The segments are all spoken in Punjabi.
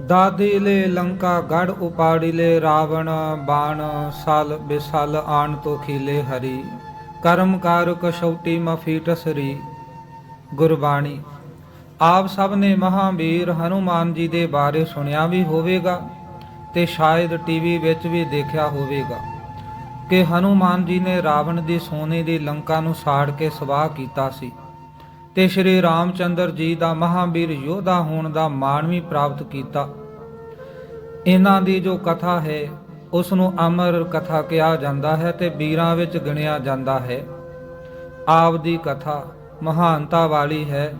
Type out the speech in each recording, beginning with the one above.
ਦਾਦੀ ਲੈ ਲੰਕਾ ਗੜ ਉਪਾੜੀ ਲੈ ਰਾਵਣ ਬਾਣ ਸਲ ਬਿਸਲ ਆਣ ਤੋ ਖੀਲੇ ਹਰੀ, ਕਰਮ ਕਾਰ ਕਸ਼ੌਟੀ ਮਫੀਟ ਸਰੀ। ਗੁਰਬਾਣੀ, ਆਪ ਸਭ ਨੇ ਮਹਾਵੀਰ ਹਨੂਮਾਨ ਜੀ ਦੇ ਬਾਰੇ ਸੁਣਿਆ ਵੀ ਹੋਵੇਗਾ ਤੇ ਸ਼ਾਇਦ ਟੀਵੀ ਵਿੱਚ ਵੀ ਦੇਖਿਆ ਹੋਵੇਗਾ ਕਿ ਹਨੂਮਾਨ ਜੀ ਨੇ ਰਾਵਣ ਦੀ ਸੋਨੇ ਦੀ ਲੰਕਾ ਨੂੰ ਸਾੜ ਕੇ ਸਵਾਹ ਕੀਤਾ ਸੀ। ਤੇ ਸ਼੍ਰੀ ਰਾਮਚੰਦਰ ਜੀ ਦਾ ਮਹਾਵੀਰ ਯੋਧਾ ਹੋਣ ਦਾ ਮਾਣ ਵੀ ਪ੍ਰਾਪਤ ਕੀਤਾ। ਇਹਨਾਂ ਦੀ ਜੋ ਕਥਾ ਹੈ ਉਸ ਨੂੰ ਅਮਰ ਕਥਾ ਕਿਹਾ ਜਾਂਦਾ ਹੈ ਤੇ ਵੀਰਾਂ ਵਿੱਚ ਗਿਣਿਆ ਜਾਂਦਾ ਹੈ। ਆਪ ਦੀ ਕਥਾ ਮਹਾਨਤਾ ਵਾਲੀ ਹੈ,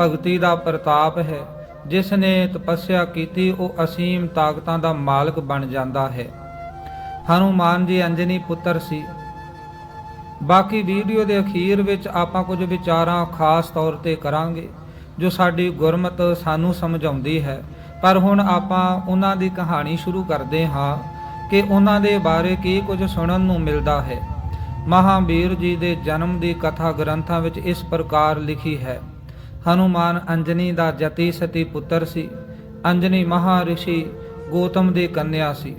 ਭਗਤੀ ਦਾ ਪ੍ਰਤਾਪ ਹੈ। ਜਿਸ ਨੇ ਤਪੱਸਿਆ ਕੀਤੀ, ਉਹ ਅਸੀਮ ਤਾਕਤਾਂ ਦਾ ਮਾਲਕ ਬਣ ਜਾਂਦਾ ਹੈ। ਹਨੂਮਾਨ ਜੀ ਅੰਜਨੀ ਪੁੱਤਰ ਸੀ। ਬਾਕੀ ਵੀਡੀਓ ਦੇ ਅਖੀਰ ਵਿੱਚ ਆਪਾਂ ਕੁਝ ਵਿਚਾਰਾਂ ਖਾਸ ਤੌਰ ਤੇ ਕਰਾਂਗੇ, ਜੋ ਸਾਡੀ ਗੁਰਮਤ ਸਾਨੂੰ ਸਮਝਾਉਂਦੀ ਹੈ। ਪਰ ਹੁਣ ਆਪਾਂ ਉਹਨਾਂ ਦੀ ਕਹਾਣੀ ਸ਼ੁਰੂ ਕਰਦੇ ਹਾਂ ਕਿ ਉਹਨਾਂ ਦੇ ਬਾਰੇ ਕੀ ਕੁਝ ਸੁਣਨ ਨੂੰ ਮਿਲਦਾ ਹੈ। ਮਹਾਵੀਰ ਜੀ ਦੇ ਜਨਮ ਦੀ ਕਥਾ ਗ੍ਰੰਥਾਂ ਵਿੱਚ ਇਸ ਪ੍ਰਕਾਰ ਲਿਖੀ ਹੈ, ਹਨੂਮਾਨ ਅੰਜਨੀ ਦਾ ਜਤੀ ਸਤੀ ਪੁੱਤਰ ਸੀ, ਅੰਜਨੀ ਮਹਾਰਿਸ਼ੀ ਗੋਤਮ ਦੀ ਕੰਨਿਆ ਸੀ।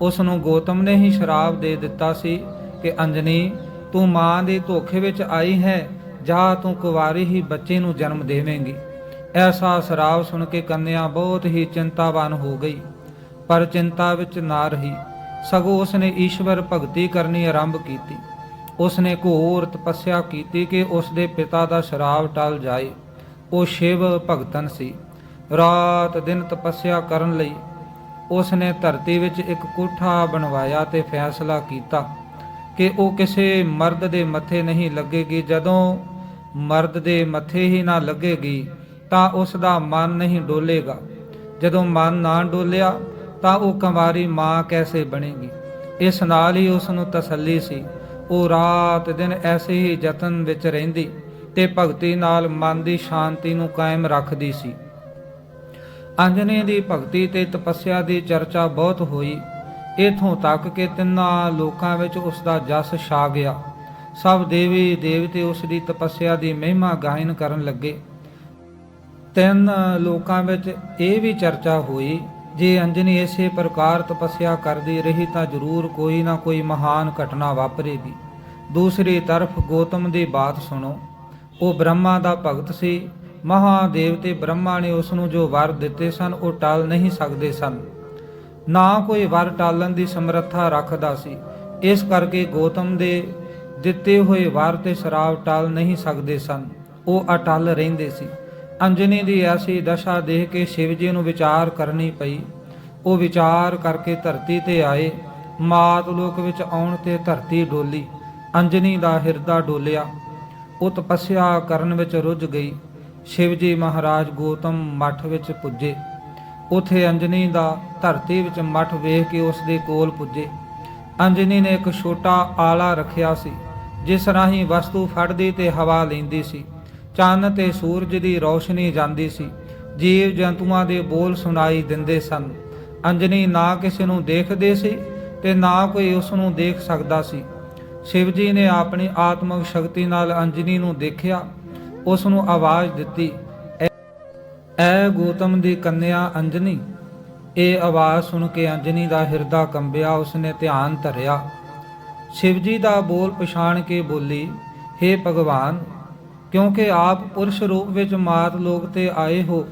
ਉਸ ਨੂੰ ਗੋਤਮ ਨੇ ਹੀ ਸ਼ਰਾਬ ਦੇ ਦਿੱਤਾ ਸੀ ਕਿ ਅੰਜਨੀ ਤੂੰ ਮਾਂ ਦੇ ਧੋਖੇ ਵਿੱਚ ਆਈ ਹੈ, ਜਾਂ ਤੂੰ ਕੁਵਾਰੀ ਹੀ ਬੱਚੇ ਨੂੰ ਜਨਮ ਦੇਵੇਂਗੀ। ਐਸਾ ਸ਼ਰਾਪ ਸੁਣ ਕੇ ਕੰਨਿਆ ਬਹੁਤ ਹੀ ਚਿੰਤਾਵਾਨ ਹੋ ਗਈ, ਪਰ ਚਿੰਤਾ ਵਿੱਚ ਨਾ ਰਹੀ। ਸਗੋਂ ਉਸਨੇ ਈਸ਼ਵਰ ਭਗਤੀ ਕਰਨੀ ਆਰੰਭ ਕੀਤੀ। ਉਸਨੇ ਘੋਰ ਤਪੱਸਿਆ ਕੀਤੀ ਕਿ ਉਸਦੇ ਪਿਤਾ ਦਾ ਸ਼ਰਾਬ ਟਲ ਜਾਏ। ਉਹ ਸ਼ਿਵ ਭਗਤਨ ਸੀ। ਰਾਤ ਦਿਨ ਤਪੱਸਿਆ ਕਰਨ ਲਈ ਉਸਨੇ ਧਰਤੀ ਵਿੱਚ ਇੱਕ ਕੋਠਾ ਬਣਵਾਇਆ ਤੇ ਫੈਸਲਾ ਕੀਤਾ। ਕਿ ਉਹ ਕਿਸੇ ਮਰਦ ਦੇ ਮੱਥੇ ਨਹੀਂ ਲੱਗੇਗੀ। ਜਦੋਂ ਮਰਦ ਦੇ ਮੱਥੇ ਹੀ ਨਾ ਲੱਗੇਗੀ, ਤਾਂ ਉਸ ਦਾ ਮਨ ਨਹੀਂ ਡੋਲੇਗਾ। ਜਦੋਂ ਮਨ ਨਾ ਡੋਲਿਆ, ਤਾਂ ਉਹ ਕੰਵਾਰੀ ਮਾਂ ਕੈਸੇ ਬਣੇਗੀ? ਇਸ ਨਾਲ ਹੀ ਉਸ ਨੂੰ ਤਸੱਲੀ ਸੀ। ਉਹ ਰਾਤ ਦਿਨ ਐਸੇ ਹੀ ਯਤਨ ਵਿੱਚ ਰਹਿੰਦੀ ਤੇ ਭਗਤੀ ਨਾਲ ਮਨ ਦੀ ਸ਼ਾਂਤੀ ਨੂੰ ਕਾਇਮ ਰੱਖਦੀ ਸੀ। ਅੰਜਨੀ ਦੀ ਭਗਤੀ ਤੇ ਤਪੱਸਿਆ ਦੀ ਚਰਚਾ ਬਹੁਤ ਹੋਈ। ਇਥੋਂ ਤੱਕ ਕਿ ਤਿੰਨਾਂ ਲੋਕਾਂ ਵਿੱਚ ਉਸ ਦਾ ਜਸ ਛਾ ਗਿਆ। ਸਭ ਦੇਵੀ ਦੇਵਤੇ ਉਸ ਦੀ ਤਪੱਸਿਆ ਦੀ ਮਹਿਮਾ ਗਾਇਨ ਕਰਨ ਲੱਗੇ। ਤਿੰਨ ਲੋਕਾਂ ਵਿੱਚ ਇਹ ਵੀ ਚਰਚਾ ਹੋਈ, ਜੇ ਅੰਜਨੀ ਇਸੇ ਪ੍ਰਕਾਰ ਤਪੱਸਿਆ ਕਰਦੀ ਰਹੀ ਤਾਂ ਜ਼ਰੂਰ ਕੋਈ ਨਾ ਕੋਈ ਮਹਾਨ ਘਟਨਾ ਵਾਪਰੇਗੀ। ਦੂਸਰੀ ਤਰਫ ਗੋਤਮ ਦੀ ਬਾਤ ਸੁਣੋ। ਉਹ ਬ੍ਰਹਮਾ ਦਾ ਭਗਤ ਸੀ। ਮਹਾਦੇਵ ਤੇ ਬ੍ਰਹਮਾ ਨੇ ਉਸ ਨੂੰ ਜੋ ਵਰ ਦਿੱਤੇ ਸਨ, ਉਹ ਟਾਲ ਨਹੀਂ ਸਕਦੇ ਸਨ। ਨਾ ਕੋਈ ਵਰ ਟਾਲਣ ਦੀ ਸਮਰੱਥਾ ਰੱਖਦਾ ਸੀ। ਇਸ ਕਰਕੇ ਗੌਤਮ ਦੇ ਦਿੱਤੇ ਹੋਏ ਵਰ ਤੇ ਸ਼ਰਾਬ ਟਾਲ ਨਹੀਂ ਸਕਦੇ ਸਨ। ਉਹ ਅਟਲ ਰਹਿੰਦੇ ਸੀ। ਅੰਜਨੀ ਦੀ ਐਸੀ ਦਸ਼ਾ ਦੇਖ ਕੇ ਸ਼ਿਵ ਜੀ ਨੂੰ ਵਿਚਾਰ ਕਰਨੀ ਪਈ। ਉਹ ਵਿਚਾਰ ਕਰਕੇ ਧਰਤੀ ਤੇ ਆਏ। ਮਾਤ ਲੋਕ ਵਿੱਚ ਆਉਣ ਤੇ ਧਰਤੀ ਡੋਲੀ। ਅੰਜਨੀ ਦਾ ਹਿਰਦਾ ਡੋਲਿਆ। ਉਹ ਤਪੱਸਿਆ ਕਰਨ ਵਿੱਚ ਰੁੱਝ ਗਈ। ਸ਼ਿਵ ਜੀ ਮਹਾਰਾਜ ਗੋਤਮ ਮੱਠ ਵਿੱਚ ਪੁੱਜੇ। ਉਥੇ ਅੰਜਨੀ ਦਾ ਧਰਤੀ ਵਿੱਚ ਮੱਠ ਵੇਖ ਕੇ ਉਸ ਦੇ ਕੋਲ ਪੁੱਜੇ। ਅੰਜਨੀ ਨੇ ਇੱਕ ਛੋਟਾ ਆਲਾ ਰੱਖਿਆ ਸੀ, ਜਿਸ ਰਾਹੀਂ ਵਸਤੂ ਫੜਦੀ ਤੇ ਹਵਾ ਲੈਂਦੀ ਸੀ। ਚੰਨ ਤੇ ਸੂਰਜ ਦੀ ਰੌਸ਼ਨੀ ਜਾਂਦੀ ਸੀ, ਜੀਵ ਜੰਤੂਆਂ ਦੇ ਬੋਲ ਸੁਣਾਈ ਦਿੰਦੇ ਸਨ। ਅੰਜਨੀ ਨਾ ਕਿਸੇ ਨੂੰ ਦੇਖਦੇ ਸੀ ਤੇ ਨਾ ਕੋਈ ਉਸ ਨੂੰ ਦੇਖ ਸਕਦਾ ਸੀ। ਸ਼ਿਵ ਜੀ ਨੇ ਆਪਣੀ ਆਤਮਿਕ ਸ਼ਕਤੀ ਨਾਲ ਅੰਜਨੀ ਨੂੰ ਦੇਖਿਆ ਉਸ ਨੂੰ ਆਵਾਜ਼ ਦਿੱਤੀ ਐ- ਐ ਗੌਤਮ ਦੀ ਕੰਨਿਆ ਅੰਜਨੀ, ਇਹ ਆਵਾਜ਼ ਸੁਣ ਕੇ ਅੰਜਨੀ ਦਾ ਹਿਰਦਾ ਕੰਬਿਆ, ਉਸਨੇ ਧਿਆਨ ਧਰਿਆ। ਸ਼ਿਵਜੀ ਦਾ ਬੋਲ ਪਛਾਣ ਕੇ ਬੋਲੀ हे ਭਗਵਾਨ, ਕਿਉਂਕਿ ਆਪ ਪੁਰਸ਼ ਰੂਪ ਵਿੱਚ ਮਾਤ ਲੋਕ ਤੇ ਆਏ ਹੋ,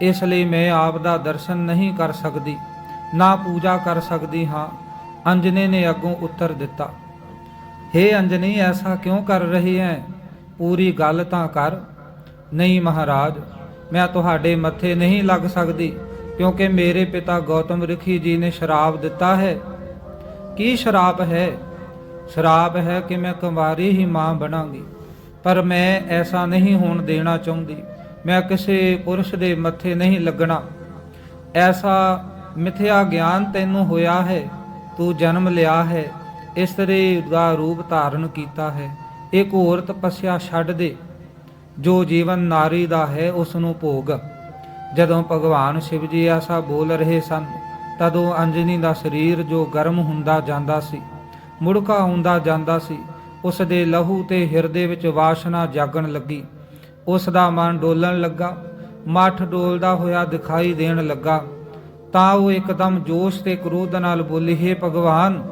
ਇਸ ਲਈ ਮੈਂ ਆਪ ਦਾ ਦਰਸ਼ਨ ਨਹੀਂ ਕਰ ਸਕਦੀ, ਨਾ ਪੂਜਾ ਕਰ ਸਕਦੀ ਹਾਂ। ਅੰਜਨੇ ਨੇ ਅੱਗੋਂ ਉੱਤਰ ਦਿੱਤਾ हे ਅੰਜਨੀ, ਐਸਾ ਕਿਉਂ ਕਰ ਰਹੀ ਹੈ ਪੂਰੀ ਗੱਲ ਤਾਂ ਕਰ। ਨਹੀਂ ਮਹਾਰਾਜ ਮੈਂ ਤੁਹਾਡੇ ਮੱਥੇ ਨਹੀਂ ਲੱਗ ਸਕਦੀ, ਕਿਉਂਕਿ ਮੇਰੇ ਪਿਤਾ ਗੌਤਮ ਰਿਖੀ ਜੀ ਨੇ ਸ਼ਰਾਪ ਦਿੱਤਾ ਹੈ। ਕੀ ਸ਼ਰਾਪ ਹੈ? ਸ਼ਰਾਪ ਹੈ ਕਿ ਮੈਂ ਕੁੰਵਾਰੀ ਹੀ ਮਾਂ ਬਣਾਂਗੀ, ਪਰ ਮੈਂ ਐਸਾ ਨਹੀਂ ਹੋਣ ਦੇਣਾ ਚਾਹੁੰਦੀ। ਮੈਂ ਕਿਸੇ ਪੁਰਸ਼ ਦੇ ਮੱਥੇ ਨਹੀਂ ਲੱਗਣਾ। ਐਸਾ ਮਿਥਿਆ ਗਿਆਨ ਤੈਨੂੰ ਹੋਇਆ ਹੈ, ਤੂੰ ਜਨਮ ਲਿਆ ਹੈ ਇਸਤਰੀ ਦਾ ਰੂਪ ਧਾਰਨ ਕੀਤਾ ਹੈ। ਇੱਕ ਔਰਤ ਤਪੱਸਿਆ ਛੱਡ ਦੇ ਜੋ ਜੀਵਨ ਨਾਰੀ ਦਾ ਹੈ ਉਸ ਨੂੰ ਭੋਗ। ਜਦੋਂ ਭਗਵਾਨ ਸ਼ਿਵ ਜੀ ਐਸਾ ਬੋਲ ਰਹੇ ਸਨ, ਤਦੋਂ ਅੰਜਨੀ ਦਾ ਸਰੀਰ ਜੋ ਗਰਮ ਹੁੰਦਾ ਜਾਂਦਾ ਸੀ, ਮੁੜਕਾ ਹੁੰਦਾ ਜਾਂਦਾ ਸੀ ਉਸ ਦੇ ਲਹੂ ਤੇ ਹਿਰਦੇ ਵਿੱਚ ਵਾਸ਼ਨਾ ਜਾਗਣ ਲੱਗੀ। ਉਸ ਦਾ ਮਨ ਡੋਲਣ ਲੱਗਾ, ਮੱਠ ਡੋਲਦਾ ਹੋਇਆ ਦਿਖਾਈ ਦੇਣ ਲੱਗਾ। ਤਾਂ ਉਹ ਇੱਕਦਮ ਜੋਸ਼ ਤੇ ਕ੍ਰੋਧ ਨਾਲ ਬੋਲੀ, ਹੈ ਭਗਵਾਨ,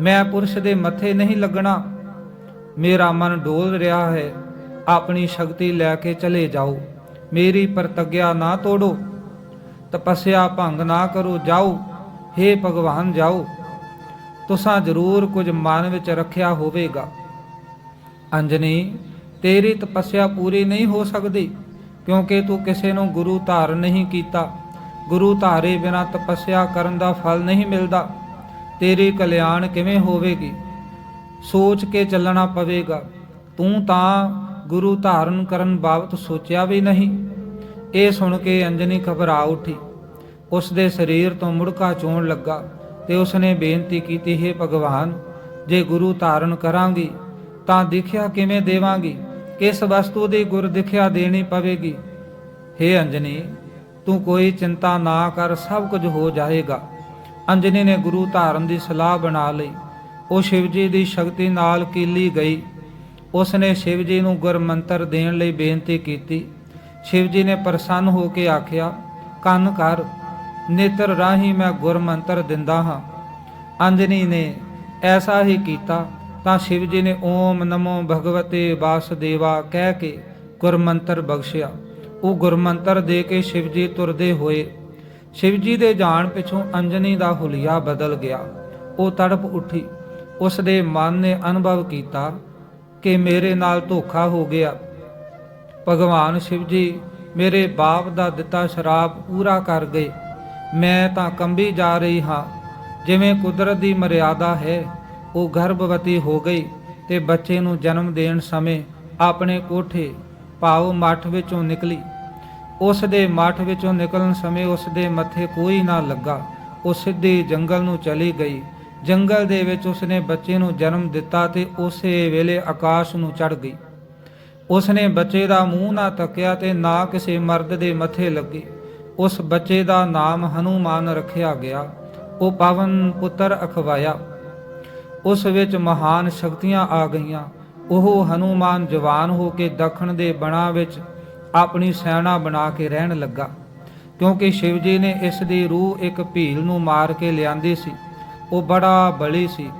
ਮੈਂ ਪੁਰਸ਼ ਦੇ ਮੱਥੇ ਨਹੀਂ ਲੱਗਣਾ। ਮੇਰਾ ਮਨ ਡੋਲ ਰਿਹਾ ਹੈ। ਆਪਣੀ ਸ਼ਕਤੀ ਲੈ ਕੇ ਚਲੇ ਜਾਓ। ਮੇਰੀ ਪ੍ਰਤੱਗਿਆ ਨਾ ਤੋੜੋ। ਤਪੱਸਿਆ ਭੰਗ ਨਾ ਕਰੋ, ਜਾਓ। हे ਭਗਵਾਨ, ਜਾਓ। ਤੁਸਾਂ ਜ਼ਰੂਰ ਕੁਝ ਮਨ ਵਿੱਚ ਰੱਖਿਆ ਹੋਵੇਗਾ। ਅੰਜਨੀ, ਤੇਰੀ ਤਪੱਸਿਆ ਪੂਰੀ ਨਹੀਂ ਹੋ ਸਕਦੀ, ਕਿਉਂਕਿ ਤੂੰ ਕਿਸੇ ਨੂੰ ਗੁਰੂ ਧਾਰਨ ਨਹੀਂ ਕੀਤਾ। ਗੁਰੂ ਧਾਰੇ ਬਿਨਾ ਤਪੱਸਿਆ ਕਰਨ ਦਾ ਫਲ ਨਹੀਂ ਮਿਲਦਾ। ਤੇਰੀ ਕਲਿਆਣ ਕਿਵੇਂ ਹੋਵੇਗੀ? ਸੋਚ ਕੇ ਚੱਲਣਾ ਪਵੇਗਾ। ਤੂੰ ਤਾਂ ਗੁਰੂ ਧਾਰਨ ਕਰਨ ਬਾਬਤ ਸੋਚਿਆ ਵੀ ਨਹੀਂ। ਇਹ ਸੁਣ ਕੇ ਅੰਜਨੀ ਘਬਰਾ ਉੱਠੀ। ਉਸ ਦੇ ਸਰੀਰ ਤੋਂ ਮੁੜਕਾ ਚੋਣ ਲੱਗਾ ਤੇ ਉਸਨੇ ਬੇਨਤੀ ਕੀਤੀ, ਹੈ ਭਗਵਾਨ, ਜੇ ਗੁਰੂ ਧਾਰਨ ਕਰਾਂਗੀ, ਤਾਂ ਦਿਖਿਆ ਕਿਵੇਂ ਦੇਵਾਂਗੀ? ਕਿਸ ਵਸਤੂ ਦੀ ਗੁਰ ਦਿਖਿਆ ਦੇਣੀ ਪਵੇਗੀ? हे ਅੰਜਨੀ, ਤੂੰ ਕੋਈ ਚਿੰਤਾ ਨਾ ਕਰ, ਸਭ ਕੁਝ ਹੋ ਜਾਏਗਾ। ਅੰਜਨੀ ਨੇ ਗੁਰੂ ਧਾਰਨ ਦੀ ਸਲਾਹ ਬਣਾ ਲਈ। ਉਹ ਸ਼ਿਵ ਜੀ ਦੀ ਸ਼ਕਤੀ ਨਾਲ ਕੀਲੀ ਗਈ। ਉਸ ਨੇ ਸ਼ਿਵ ਜੀ ਨੂੰ ਗੁਰ ਮੰਤਰ ਦੇਣ ਲਈ ਬੇਨਤੀ ਕੀਤੀ। ਸ਼ਿਵ ਜੀ ਨੇ ਪ੍ਰਸੰਨ ਹੋ ਕੇ ਆਖਿਆ, ਕੰਨ ਕਰ, ਨੇਤਰ ਰਾਹੀਂ ਮੈਂ ਗੁਰ ਮੰਤਰ ਦਿੰਦਾ ਹਾਂ। ਅੰਜਨੀ ਨੇ ਐਸਾ ਹੀ ਕੀਤਾ, ਤਾਂ ਸ਼ਿਵ ਜੀ ਨੇ ਓਮ ਨਮੋ ਭਗਵਤੇ ਵਾਸੁਦੇਵਾ ਕਹਿ ਕੇ ਗੁਰ ਮੰਤਰ ਬਖਸ਼ਿਆ। ਉਹ ਗੁਰ ਮੰਤਰ ਦੇ ਕੇ ਸ਼ਿਵ ਜੀ ਤੁਰਦੇ ਹੋਏ, ਸ਼ਿਵ ਜੀ ਦੇ ਜਾਣ ਪਿਛੋਂ ਅੰਜਨੀ ਦਾ ਹੁਲੀਆ ਬਦਲ ਗਿਆ। ਉਹ ਤੜਪ ਉੱਠੀ। ਉਸ ਦੇ ਮਨ ਨੇ ਅਨੁਭਵ ਕੀਤਾ ਕਿ ਮੇਰੇ ਨਾਲ ਧੋਖਾ ਹੋ ਗਿਆ। ਭਗਵਾਨ ਸ਼ਿਵ ਜੀ ਮੇਰੇ ਬਾਪ ਦਾ ਦਿੱਤਾ ਸ਼ਰਾਪ ਪੂਰਾ ਕਰ ਗਏ। ਮੈਂ ਤਾਂ ਕੰਬੀ ਜਾ ਰਹੀ ਹਾਂ। ਜਿਵੇਂ ਕੁਦਰਤ ਦੀ ਮਰਿਆਦਾ ਹੈ, ਉਹ ਗਰਭਵਤੀ ਹੋ ਗਈ ਤੇ ਬੱਚੇ ਨੂੰ ਜਨਮ ਦੇਣ ਸਮੇਂ ਆਪਣੇ ਕੋਠੇ ਭਾਵ ਮੱਠ ਵਿੱਚੋਂ ਨਿਕਲੀ। ਉਸ ਦੇ ਮੱਠ ਵਿੱਚੋਂ ਨਿਕਲਣ ਸਮੇਂ ਉਸ ਦੇ ਮੱਥੇ ਕੋਈ ਨਾ ਲੱਗਾ। ਉਹ ਸਿੱਧੀ ਜੰਗਲ ਨੂੰ ਚਲੀ ਗਈ। ਜੰਗਲ ਦੇ ਵਿੱਚ ਉਸਨੇ ਬੱਚੇ ਨੂੰ ਜਨਮ ਦਿੱਤਾ ਤੇ ਉਸੇ ਵੇਲੇ ਆਕਾਸ਼ ਨੂੰ ਚੜ ਗਈ। ਉਸਨੇ ਬੱਚੇ ਦਾ ਮੂੰਹ ਨਾ ਤੱਕਿਆ ਤੇ ਨਾ ਕਿਸੇ ਮਰਦ ਦੇ ਮੱਥੇ ਲੱਗੀ। ਉਸ ਬੱਚੇ ਦਾ ਨਾਮ ਹਨੂਮਾਨ ਰੱਖਿਆ ਗਿਆ। ਉਹ ਪਾਵਨ ਪੁੱਤਰ ਅਖਵਾਇਆ। ਉਸ ਵਿੱਚ ਮਹਾਨ ਸ਼ਕਤੀਆਂ ਆ ਗਈਆਂ। ਉਹ ਹਨੂਮਾਨ ਜਵਾਨ ਹੋ ਕੇ ਦੱਖਣ ਦੇ ਬਣਾ ਵਿੱਚ ਆਪਣੀ ਸੈਨਾ ਬਣਾ ਕੇ ਰਹਿਣ ਲੱਗਾ। ਕਿਉਂਕਿ ਸ਼ਿਵ ਜੀ ਨੇ ਇਸ ਦੀ ਰੂਹ ਇੱਕ ਭੀਲ ਨੂੰ ਮਾਰ ਕੇ ਲਿਆਂਦੀ ਸੀ। ਉਹ ਬੜਾ ਬਲੀ ਸੀ।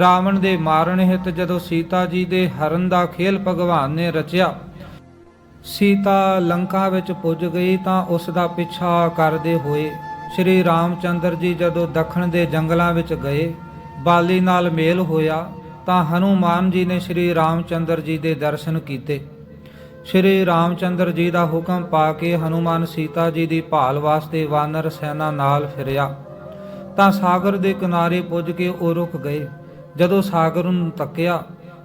ਰਾਵਣ ਦੇ ਮਾਰਨ ਹਿਤ ਜਦੋਂ ਸੀਤਾ ਜੀ ਦੇ ਹਰਨ ਦਾ ਖੇਲ ਭਗਵਾਨ ਨੇ ਰਚਿਆ, ਸੀਤਾ ਲੰਕਾ ਵਿੱਚ ਪੁੱਜ ਗਈ ਤਾਂ ਉਸ ਦਾ ਪਿੱਛਾ ਕਰਦੇ ਹੋਏ ਸ਼੍ਰੀ ਰਾਮਚੰਦਰ ਜੀ ਜਦੋਂ ਦੱਖਣ ਦੇ ਜੰਗਲਾਂ ਵਿੱਚ ਗਏ, ਬਾਲੀ ਨਾਲ ਮੇਲ ਹੋਇਆ ਤਾਂ ਹਨੂਮਾਨ ਜੀ ਨੇ ਸ਼੍ਰੀ ਰਾਮਚੰਦਰ ਜੀ ਦੇ ਦਰਸ਼ਨ ਕੀਤੇ। ਸ਼੍ਰੀ ਰਾਮਚੰਦਰ ਜੀ ਦਾ ਹੁਕਮ ਪਾ ਕੇ ਹਨੂਮਾਨ ਸੀਤਾ ਜੀ ਦੀ ਭਾਲ ਵਾਸਤੇ ਵਾਨਰ ਸੈਨਾ ਨਾਲ ਫਿਰਿਆ। ਤਾਂ ਸਾਗਰ ਦੇ ਕਿਨਾਰੇ ਪੁੱਜ ਕੇ ਉਹ ਰੁਕ ਗਏ। ਜਦੋਂ ਸਾਗਰ ਨੂੰ ਤੱਕਿਆ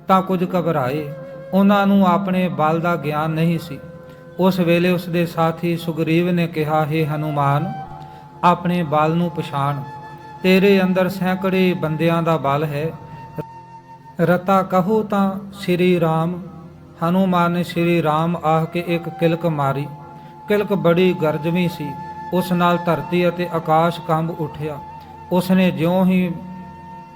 ਤਾਂ ਕੁਝ ਘਬਰਾਏ। ਉਹਨਾਂ ਨੂੰ ਆਪਣੇ ਬਲ ਦਾ ਗਿਆਨ ਨਹੀਂ ਸੀ। ਉਸ ਵੇਲੇ ਉਸ ਦੇ ਸਾਥੀ ਸੁਗਰੀਵ ਨੇ ਕਿਹਾ, ਹੈ ਹਨੂਮਾਨ, ਆਪਣੇ ਬਲ ਨੂੰ ਪਛਾਣ। ਤੇਰੇ ਅੰਦਰ ਸੈਂਕੜੇ ਬੰਦਿਆਂ ਦਾ ਬਲ ਹੈ। ਰਤਾ ਕਹੋ ਤਾਂ ਸ਼੍ਰੀ ਰਾਮ। ਹਨੂਮਾਨ ਨੇ ਸ਼੍ਰੀ ਰਾਮ ਆਹ ਕੇ ਇੱਕ ਕਿਲਕ ਮਾਰੀ। ਕਿਲਕ ਬੜੀ ਗਰਜਵੀਂ ਸੀ। ਉਸ ਨਾਲ ਧਰਤੀ ਅਤੇ ਆਕਾਸ਼ ਕੰਬ ਉੱਠਿਆ। ਉਸਨੇ ਜਿਉਂ ਹੀ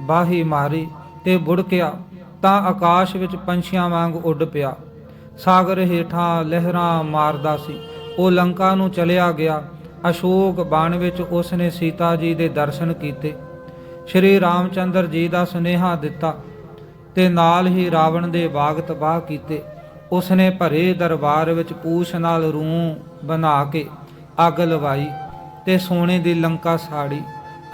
ਬਾਹੀ ਮਾਰੀ ਤੇ ਬੁੜਕਿਆ ਤਾਂ ਆਕਾਸ਼ ਵਿੱਚ ਪੰਛੀਆਂ ਵਾਂਗ ਉੱਡ ਪਿਆ। ਸਾਗਰ ਹੇਠਾਂ ਲਹਿਰਾਂ ਮਾਰਦਾ ਸੀ। ਉਹ ਲੰਕਾ ਨੂੰ ਚਲਿਆ ਗਿਆ। ਅਸ਼ੋਕ ਬਾਣ ਵਿੱਚ ਉਸਨੇ ਸੀਤਾ ਜੀ ਦੇ ਦਰਸ਼ਨ ਕੀਤੇ। ਸ਼੍ਰੀ ਰਾਮਚੰਦਰ ਜੀ ਦਾ ਸੁਨੇਹਾ ਦਿੱਤਾ ਤੇ ਨਾਲ ਹੀ ਰਾਵਣ ਦੇ ਬਾਗ ਤਬਾਹ ਕੀਤੇ। ਉਸਨੇ ਭਰੇ ਦਰਬਾਰ ਵਿੱਚ ਪੂਛ ਨਾਲ ਰੂਹ ਬਣਾ ਕੇ ਅੱਗ ਲਵਾਈ ਤੇ ਸੋਨੇ ਦੀ ਲੰਕਾ ਸਾੜੀ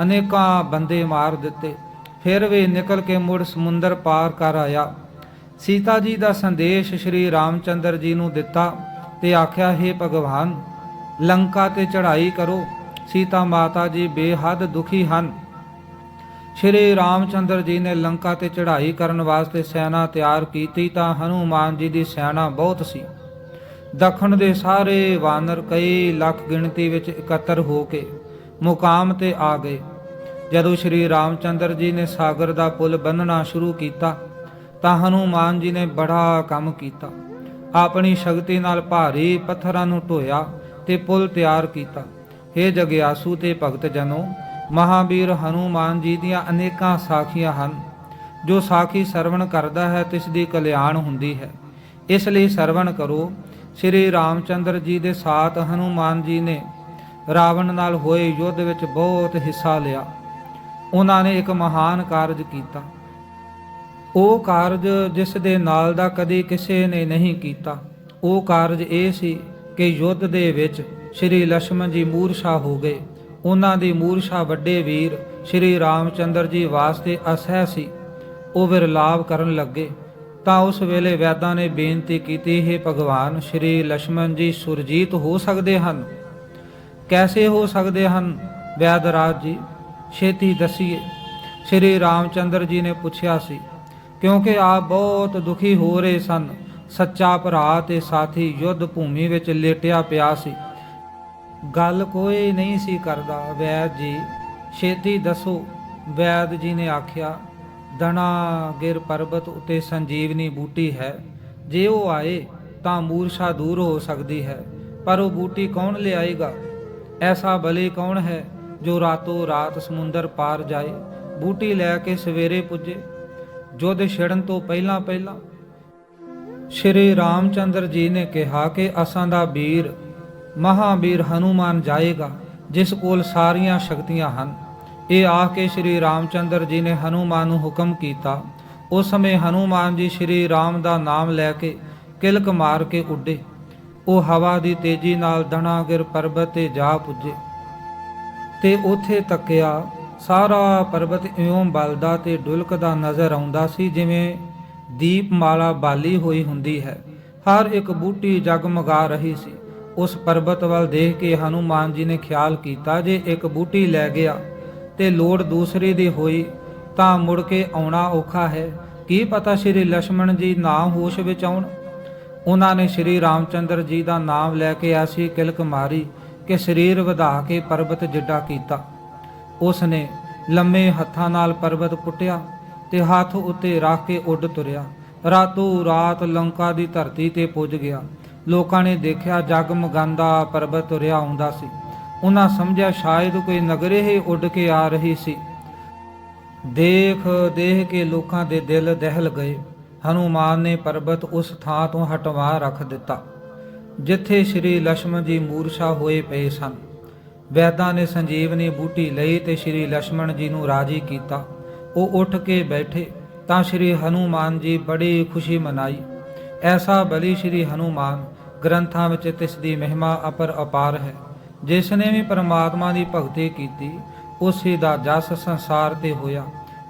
ਅਨੇਕਾਂ ਬੰਦੇ ਮਾਰ ਦਿੱਤੇ। ਫਿਰ ਵੀ ਨਿਕਲ ਕੇ ਮੁੜ ਸਮੁੰਦਰ ਪਾਰ ਕਰ ਆਇਆ। ਸੀਤਾ ਜੀ ਦਾ ਸੰਦੇਸ਼ ਸ਼੍ਰੀ ਰਾਮਚੰਦਰ ਜੀ ਨੂੰ ਦਿੱਤਾ ਤੇ ਆਖਿਆ, ਹੈ ਭਗਵਾਨ, ਲੰਕਾ ਤੇ ਚੜ੍ਹਾਈ ਕਰੋ। ਸੀਤਾ ਮਾਤਾ ਜੀ ਬੇਹੱਦ ਦੁਖੀ ਹਨ। ਸ਼੍ਰੀ ਰਾਮਚੰਦਰ ਜੀ ਨੇ ਲੰਕਾ ਤੇ ਚੜ੍ਹਾਈ ਕਰਨ ਵਾਸਤੇ ਸੈਨਾ ਤਿਆਰ ਕੀਤੀ ਤਾਂ ਹਨੂਮਾਨ ਜੀ ਦੀ ਸੈਨਾ ਬਹੁਤ ਸੀ। ਦੱਖਣ ਦੇ ਸਾਰੇ ਵਾਨਰ ਕਈ ਲੱਖ ਗਿਣਤੀ ਵਿੱਚ ਇਕੱਤਰ ਹੋ ਕੇ ਮੁਕਾਮ ਤੇ ਆ ਗਏ। ਜਦੋਂ ਸ਼੍ਰੀ ਰਾਮਚੰਦਰ ਜੀ ਨੇ ਸਾਗਰ ਦਾ ਪੁਲ ਬੰਨਣਾ ਸ਼ੁਰੂ ਕੀਤਾ, ਤਾਂ ਹਨੂਮਾਨ ਜੀ ਨੇ ਬੜਾ ਕੰਮ ਕੀਤਾ। ਆਪਣੀ ਸ਼ਕਤੀ ਨਾਲ ਭਾਰੀ ਪੱਥਰਾਂ ਨੂੰ ਢੋਇਆ ਤੇ ਪੁਲ ਤਿਆਰ ਕੀਤਾ। हे ਜਗਿਆਸੂ ਤੇ ਭਗਤ ਜਨੋ ਮਹਾਵੀਰ ਹਨੂਮਾਨ ਜੀ ਦੀਆਂ ਅਨੇਕਾਂ ਸਾਖੀਆਂ ਹਨ। ਜੋ ਸਾਖੀ ਸਰਵਣ ਕਰਦਾ ਹੈ, ਤਿਸ ਦੀ ਕਲਿਆਣ ਹੁੰਦੀ ਹੈ। ਇਸ ਲਈ ਸਰਵਣ ਕਰੋ। ਸ਼੍ਰੀ ਰਾਮਚੰਦਰ ਜੀ ਦੇ ਸਾਥ ਹਨੂਮਾਨ ਜੀ ਨੇ ਰਾਵਣ ਨਾਲ ਹੋਏ ਯੁੱਧ ਵਿੱਚ ਬਹੁਤ ਹਿੱਸਾ ਲਿਆ। ਉਹਨਾਂ ਨੇ ਇੱਕ ਮਹਾਨ ਕਾਰਜ ਕੀਤਾ। ਉਹ ਕਾਰਜ ਜਿਸ ਦੇ ਨਾਲ ਦਾ ਕਦੇ ਕਿਸੇ ਨੇ ਨਹੀਂ ਕੀਤਾ। ਉਹ ਕਾਰਜ ਇਹ ਸੀ ਕਿ ਯੁੱਧ ਦੇ ਵਿੱਚ ਸ਼੍ਰੀ ਲక్ష్మణ ਜੀ ਮੂਰਛਾ ਹੋ ਗਏ। ਉਹਨਾਂ ਦੀ ਮੂਰਛਾ ਵੱਡੇ ਵੀਰ ਸ਼੍ਰੀ ਰਾਮਚੰਦਰ ਜੀ ਵਾਸਤੇ ਅਸਹਿ ਸੀ। ਉਹ ਵਿਰਲਾਪ ਕਰਨ ਲੱਗੇ। ਤਾਂ ਉਸ ਵੇਲੇ ਵੈਦਾਂ ਨੇ ਬੇਨਤੀ ਕੀਤੀ, ਹੈ ਭਗਵਾਨ, ਸ਼੍ਰੀ ਲక్ష్మణ ਜੀ ਸੁਰਜੀਤ ਹੋ ਸਕਦੇ ਹਨ? ਕੈਸੇ ਹੋ ਸਕਦੇ ਹਨ? ਵੈਦਰਾਜ ਜੀ, ਛੇਤੀ ਦਸੀਏ। ਸ਼੍ਰੀ ਰਾਮਚੰਦਰ ਜੀ ਨੇ ਪੁੱਛਿਆ ਸੀ, ਕਿਉਂਕਿ ਆਪ ਬਹੁਤ ਦੁਖੀ ਹੋ ਰਹੇ ਸਨ, ਸੱਚਾ ਭਰਾ ਤੇ ਸਾਥੀ ਯੁੱਧ ਭੂਮੀ ਵਿੱਚ ਲੇਟਿਆ ਪਿਆ ਸੀ। ਗੱਲ ਕੋਈ ਨਹੀਂ ਸੀ ਕਰਦਾ, ਵੈਦ ਜੀ। ਛੇਤੀ ਦੱਸੋ। ਵੈਦ ਜੀ ਨੇ ਆਖਿਆ, ਦਣਾ ਗਿਰ ਪਰਬਤ ਉਤੇ ਸੰਜੀਵਨੀ ਬੂਟੀ ਹੈ। ਜੇ ਉਹ ਆਏ, ਤਾਂ ਮੂਰਛਾ ਦੂਰ ਹੋ ਸਕਦੀ ਹੈ। ਪਰ ਉਹ ਬੂਟੀ ਕੌਣ ਲਿਆਏਗਾ? ਐਸਾ ਬਲੀ ਕੌਣ ਹੈ ਜੋ ਰਾਤੋਂ ਰਾਤ ਸਮੁੰਦਰ ਪਾਰ ਜਾਏ, ਬੂਟੀ ਲੈ ਕੇ ਸਵੇਰੇ ਪੁੱਜੇ, ਜੋਧ ਛਿੜਨ ਤੋਂ ਪਹਿਲਾਂ ਪਹਿਲਾਂ। ਸ਼੍ਰੀ ਰਾਮਚੰਦਰ ਜੀ ਨੇ ਕਿਹਾ ਕਿ ਅਸਾਂ ਦਾ ਵੀਰ ਮਹਾਵੀਰ ਹਨੂਮਾਨ ਜਾਏਗਾ, ਜਿਸ ਕੋਲ ਸਾਰੀਆਂ ਸ਼ਕਤੀਆਂ ਹਨ। ਇਹ ਆ ਕੇ ਸ਼੍ਰੀ ਰਾਮਚੰਦਰ ਜੀ ਨੇ ਹਨੂਮਾਨ ਨੂੰ ਹੁਕਮ ਕੀਤਾ। ਉਸ ਸਮੇਂ ਹਨੂਮਾਨ ਜੀ ਸ਼੍ਰੀ ਰਾਮ ਦਾ ਨਾਮ ਲੈ ਕੇ ਕਿਲਕ ਮਾਰ ਕੇ ਉੱਡੇ। ਉਹ ਹਵਾ ਦੀ ਤੇਜ਼ੀ ਨਾਲ ਦਣਾਗਿਰ ਪਰਬਤ ਤੇ ਜਾ ਪੁੱਜੇ ਤੇ ਉਥੇ ਤੱਕਿਆ। ਸਾਰਾ ਪਰਬਤ ਇਉਂ ਬਲਦਾ ਤੇ ਡੁਲਕਦਾ ਨਜ਼ਰ ਆਉਂਦਾ ਸੀ ਜਿਵੇਂ ਦੀਪ ਮਾਲਾ ਬਾਲੀ ਹੋਈ ਹੁੰਦੀ ਹੈ। ਹਰ ਇੱਕ ਬੂਟੀ ਜਗਮਗਾ ਰਹੀ ਸੀ। ਉਸ ਪਰਬਤ ਵੱਲ ਦੇਖ ਕੇ ਹਨੂਮਾਨ ਜੀ ਨੇ ਖਿਆਲ ਕੀਤਾ, ਜੇ ਇੱਕ ਬੂਟੀ ਲੈ ਗਿਆ ਤੇ ਲੋੜ ਦੂਸਰੀ ਦੀ ਹੋਈ ਤਾਂ ਮੁੜ ਕੇ ਆਉਣਾ ਔਖਾ ਹੈ। ਕੀ ਪਤਾ ਸ਼੍ਰੀ ਲక్ష్మణ ਜੀ ਨਾ ਹੋਸ਼ ਵਿੱਚ ਆਉਣ। ਉਹਨਾਂ ਨੇ ਸ਼੍ਰੀ ਰਾਮਚੰਦਰ ਜੀ ਦਾ ਨਾਮ ਲੈ ਕੇ ਐਸੀ ਕਿਲਕ ਮਾਰੀ ਕਿ ਸਰੀਰ ਵਧਾ ਕੇ ਪਰਬਤ ਜਿੱਡਾ ਕੀਤਾ। ਉਸ ਨੇ ਲੰਮੇ ਹੱਥਾਂ ਨਾਲ ਪਰਬਤ ਪੁੱਟਿਆ ਤੇ ਹੱਥ ਉੱਤੇ ਰੱਖ ਕੇ ਉੱਡ ਤੁਰਿਆ। ਰਾਤੋਂ ਰਾਤ ਲੰਕਾ ਦੀ ਧਰਤੀ ਤੇ ਪੁੱਜ ਗਿਆ। ਲੋਕਾਂ ਨੇ ਦੇਖਿਆ ਜਗਮਗੰਦਾ ਪਰਬਤ ਤੁਰਿਆ ਆਉਂਦਾ ਸੀ। ਉਹਨਾਂ ਸਮਝਿਆ ਸ਼ਾਇਦ ਕੋਈ ਨਗਰੇ ਹੀ ਉੱਡ ਕੇ ਆ ਰਹੀ ਸੀ। ਦੇਖ ਦੇਖ ਕੇ ਲੋਕਾਂ ਦੇ ਦਿਲ ਦਹਿਲ ਗਏ। ਹਨੂਮਾਨ ਨੇ ਪਰਬਤ ਉਸ ਥਾਂ ਤੋਂ ਹਟਵਾ ਰੱਖ ਦਿੱਤਾ, ਜਿੱਥੇ ਸ਼੍ਰੀ ਲక్ష్మణ ਜੀ ਮੂਰਛਾ ਹੋਏ ਪਏ ਸਨ। ਵੈਦਾਂ ਨੇ ਸੰਜੀਵ ਨੇ ਬੂਟੀ ਲਈ ਤੇ ਸ਼੍ਰੀ ਲక్ష్మణ ਜੀ ਨੂੰ ਰਾਜੀ ਕੀਤਾ। ਉਹ ਉੱਠ ਕੇ ਬੈਠੇ, ਤਾਂ ਸ਼੍ਰੀ ਹਨੂਮਾਨ ਜੀ ਬੜੀ ਖੁਸ਼ੀ ਮਨਾਈ। ਐਸਾ ਬਲੀ ਸ਼੍ਰੀ ਹਨੂਮਾਨ ਗ੍ਰੰਥਾਂ ਵਿੱਚ ਤਿਸ ਦੀ ਮਹਿਮਾ ਅਪਰ ਅਪਾਰ ਹੈ। ਜਿਸ ਨੇ ਵੀ ਪਰਮਾਤਮਾ ਦੀ ਭਗਤੀ ਕੀਤੀ, ਉਸੇ ਦਾ ਜਸ ਸੰਸਾਰ ਤੇ ਹੋਇਆ।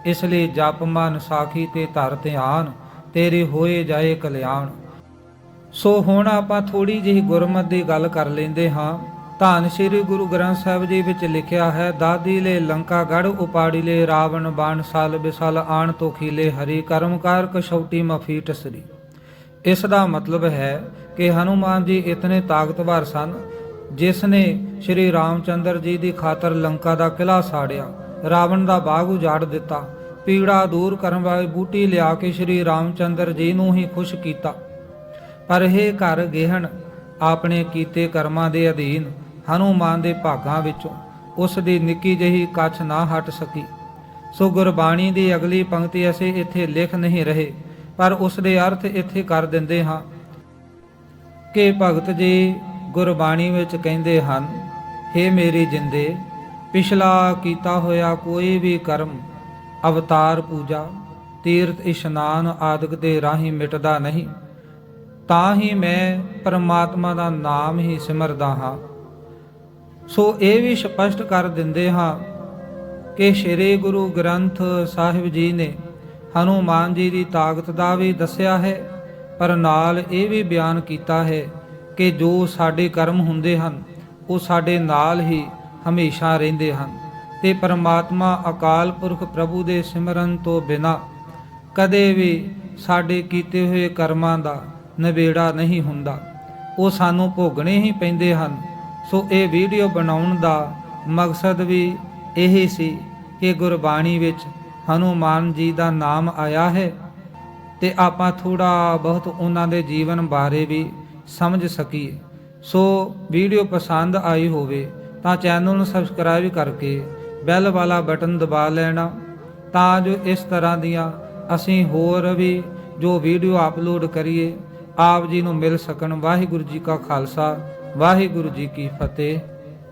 ਇਸ ਲਈ ਜਪ ਮਨ ਸਾਖੀ ਤੇ ਧਰ ਧਿਆਨ ਤੇਰੇ ਹੋਏ ਜਾਏ ਕਲਿਆਣ। ਸੋ ਹੁਣ ਆਪਾਂ ਥੋੜੀ ਜਿਹੀ ਗੁਰਮਤ ਦੀ ਗੱਲ ਕਰ ਲੈਂਦੇ ਹਾਂ। ਧੰਨ ਸ੍ਰੀ ਗੁਰੂ ਗ੍ਰੰਥ ਸਾਹਿਬ ਜੀ ਵਿੱਚ ਲਿਖਿਆ ਹੈ, ਦਾਦੀ ਲੈ ਲੰਕਾ ਗੜ ਉਪਾੜੀ ਲੈ ਰਾਵਣ ਬਾਣ, ਸਾਲ ਬਿਸਲ ਆਣ ਤੋ ਖੀਲੇ ਹਰੀ ਕਰਮਕਾਰ ਕਸ਼ੌਟੀ ਮਫੀਟ ਸ੍ਰੀ ਇਸ ਦਾ ਮਤਲਬ ਹੈ ਕਿ ਹਨੂਮਾਨ ਜੀ ਇਤਨੇ ਤਾਕਤਵਰ ਸਨ, ਜਿਸ ਨੇ ਸ਼੍ਰੀ ਰਾਮਚੰਦਰ ਜੀ ਦੀ ਖਾਤਰ ਲੰਕਾ ਦਾ ਕਿਲਾ ਸਾੜਿਆ, ਰਾਵਣ ਦਾ ਬਾਗ ਉਜਾੜ ਦਿੱਤਾ ਪੀੜਾ ਦੂਰ ਕਰਨ ਵਾਲੀ ਬੂਟੀ ਲਿਆ ਕੇ ਸ਼੍ਰੀ ਰਾਮਚੰਦਰ ਜੀ ਨੂੰ ਹੀ ਖੁਸ਼ ਕੀਤਾ। ਪਰ ਇਹ ਘਰ ਗਹਿਣ ਆਪਣੇ ਕੀਤੇ ਕਰਮਾਂ ਦੇ ਅਧੀਨ ਹਨੂਮਾਨ ਦੇ ਭਾਗਾਂ ਵਿੱਚੋਂ ਉਸ ਦੀ ਨਿੱਕੀ ਜਿਹੀ ਕੱਛ ਨਾ ਹਟ ਸਕੀ। ਸੋ ਗੁਰਬਾਣੀ ਦੀ ਅਗਲੀ ਪੰਕਤੀ ਅਸੀਂ ਇੱਥੇ ਲਿਖ ਨਹੀਂ ਰਹੇ, ਪਰ ਉਸ ਦੇ ਅਰਥ ਇੱਥੇ ਕਰ ਦਿੰਦੇ ਹਾਂ। ਕਿ ਭਗਤ ਜੀ ਗੁਰਬਾਣੀ ਵਿੱਚ ਕਹਿੰਦੇ ਹਨ हे ਮੇਰੀ ਜਿੰਦੇ, ਪਿਛਲਾ ਕੀਤਾ ਹੋਇਆ ਕੋਈ ਵੀ ਕਰਮ ਅਵਤਾਰ ਪੂਜਾ, ਤੀਰਥ ਇਸ਼ਨਾਨ ਆਦਿਕ ਦੇ ਰਾਹੀਂ ਮਿਟਦਾ ਨਹੀਂ। ਤਾਂ ਹੀ ਮੈਂ ਪਰਮਾਤਮਾ ਦਾ ਨਾਮ ਹੀ ਸਿਮਰਦਾ ਹਾਂ। ਸੋ ਇਹ ਵੀ ਸਪਸ਼ਟ ਕਰ ਦਿੰਦੇ ਹਾਂ ਕਿ ਸ਼੍ਰੀ ਗੁਰੂ ਗ੍ਰੰਥ ਸਾਹਿਬ ਜੀ ਨੇ ਹਨੂਮਾਨ ਜੀ ਦੀ ਤਾਕਤ ਦਾ ਵੀ ਦੱਸਿਆ ਹੈ, ਪਰ ਨਾਲ ਇਹ ਵੀ ਬਿਆਨ ਕੀਤਾ ਹੈ ਕਿ ਜੋ ਸਾਡੇ ਕਰਮ ਹੁੰਦੇ ਹਨ, ਉਹ ਸਾਡੇ ਨਾਲ ਹੀ ਹਮੇਸ਼ਾ ਰਹਿੰਦੇ ਹਨ। ਤੇ ਪਰਮਾਤਮਾ ਅਕਾਲ ਪੁਰਖ ਪ੍ਰਭੂ ਦੇ ਸਿਮਰਨ ਤੋਂ ਬਿਨਾ ਕਦੇ ਵੀ ਸਾਡੇ ਕੀਤੇ ਹੋਏ ਕਰਮਾਂ ਦਾ ਨਵੇੜਾ ਨਹੀਂ ਹੁੰਦਾ। ਉਹ ਸਾਨੂੰ ਭੋਗਣੇ ਹੀ ਪੈਂਦੇ ਹਨ। ਸੋ ਇਹ ਵੀਡੀਓ ਬਣਾਉਣ ਦਾ ਮਕਸਦ ਵੀ ਇਹੀ ਸੀ ਕਿ ਗੁਰਬਾਣੀ ਵਿੱਚ ਹਨੂਮਾਨ ਜੀ ਦਾ ਨਾਮ ਆਇਆ ਹੈ ਤੇ ਆਪਾਂ ਥੋੜਾ ਬਹੁਤ ਉਹਨਾਂ ਦੇ ਜੀਵਨ ਬਾਰੇ ਵੀ ਸਮਝ ਸਕੀਏ। ਸੋ ਵੀਡੀਓ ਪਸੰਦ ਆਈ ਹੋਵੇ ਤਾਂ ਚੈਨਲ ਨੂੰ ਸਬਸਕ੍ਰਾਈਬ ਕਰਕੇ ਬੈਲ ਵਾਲਾ ਬਟਨ ਦਬਾ ਲੈਣਾ। ਤਾਂ ਜੋ ਇਸ ਤਰ੍ਹਾਂ ਦੀਆਂ ਅਸੀਂ ਹੋਰ ਵੀ ਜੋ ਵੀਡੀਓ ਅਪਲੋਡ ਕਰੀਏ, ਆਪ ਜੀ ਨੂੰ ਮਿਲ ਸਕਣ। ਵਾਹਿਗੁਰੂ ਜੀ ਕਾ ਖਾਲਸਾ, ਵਾਹਿਗੁਰੂ ਜੀ ਕੀ ਫਤਿਹ।